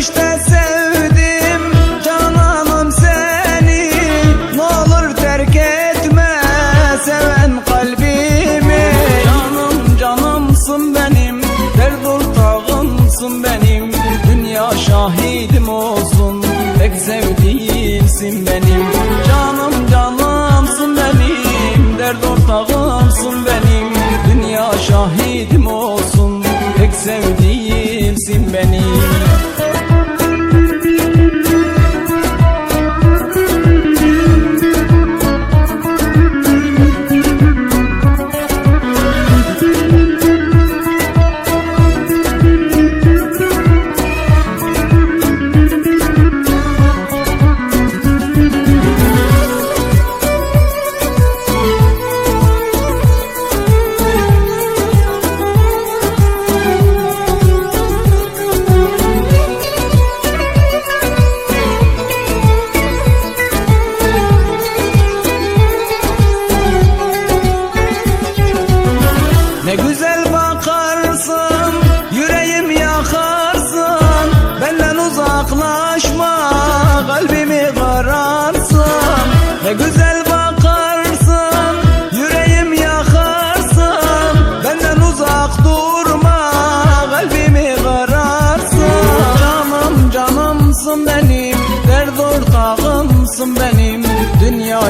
bakışta sevdim Cananım seni. Ne terk etme kalbimi. Canım canımsın benim Dert ortağımsın benim. Dünya şahidim olsun Tek sevdiğimsin benim. Canım canımsın benim Dert ortağımsın benim. Dünya şahidim olsun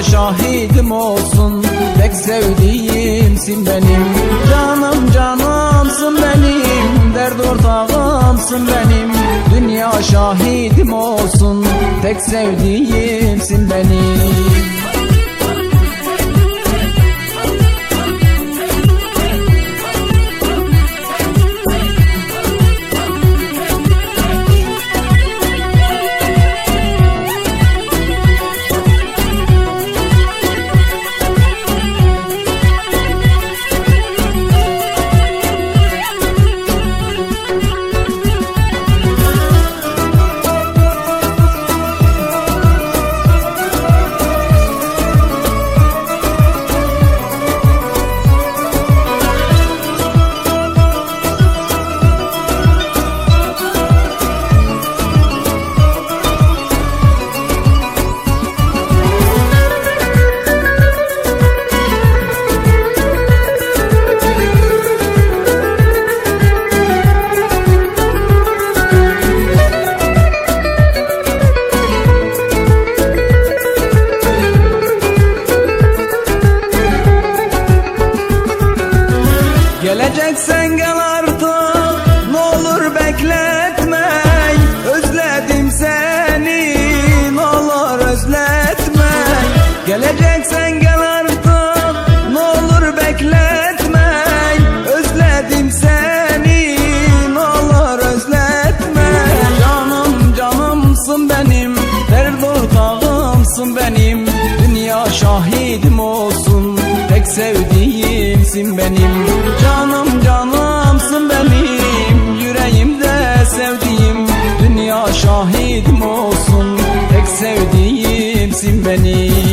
Dünya şahidim olsun, tek sevdiğimsin benim. Canım canımsın benim, dert ortağımsın benim. Dünya şahidim olsun, tek sevdiğimsin benim Geleceksen gel artık ne olur bekletme. Özledim seni ne olur özletme. Geleceksen gel artık ne olur bekletme. Özledim seni ne olur özletme. Canım canımsın benim dert ortağımsın benim. Dünya şahidim olsun tek sevdiğimsin benim şahidim olsun. Tek sevdiğimsin benim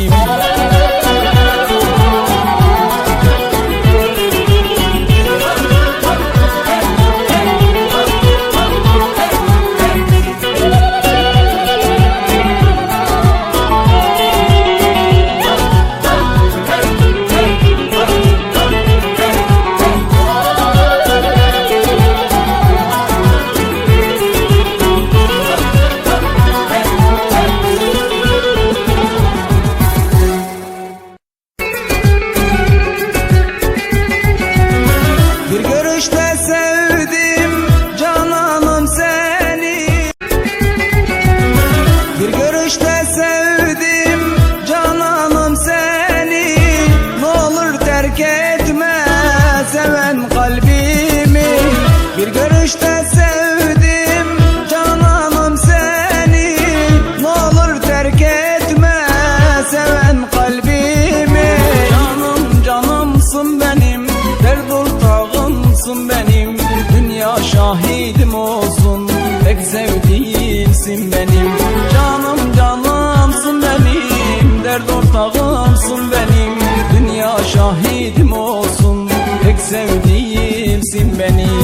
sevdiğimsin benim. Canım canımsın benim. Dert ortağımsın benim. Dünya şahidim olsun. Tek sevdiğimsin benim.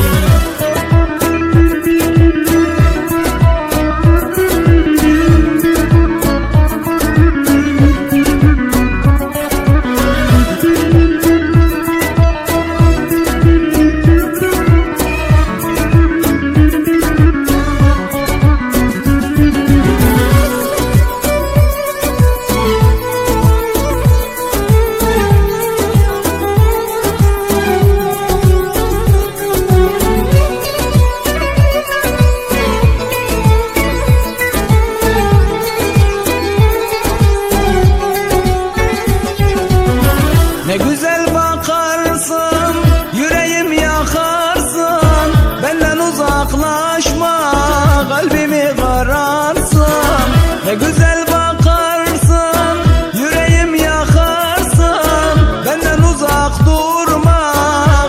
Güzel bakarsın Yüreğim yakarsın Benden uzak durma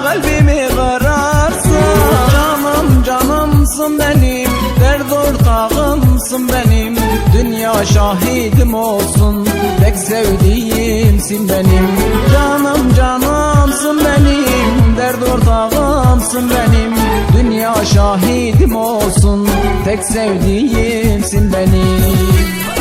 Kalbimi kararsın. Canım canımsın benim Dert ortağımsın benim. Dünya şahidim olsun Tek sevdiğimsin benim. Canım canımsın benim Dert ortağımsın benim. Dünya şahidim olsun. Tek sevdiğimsin benim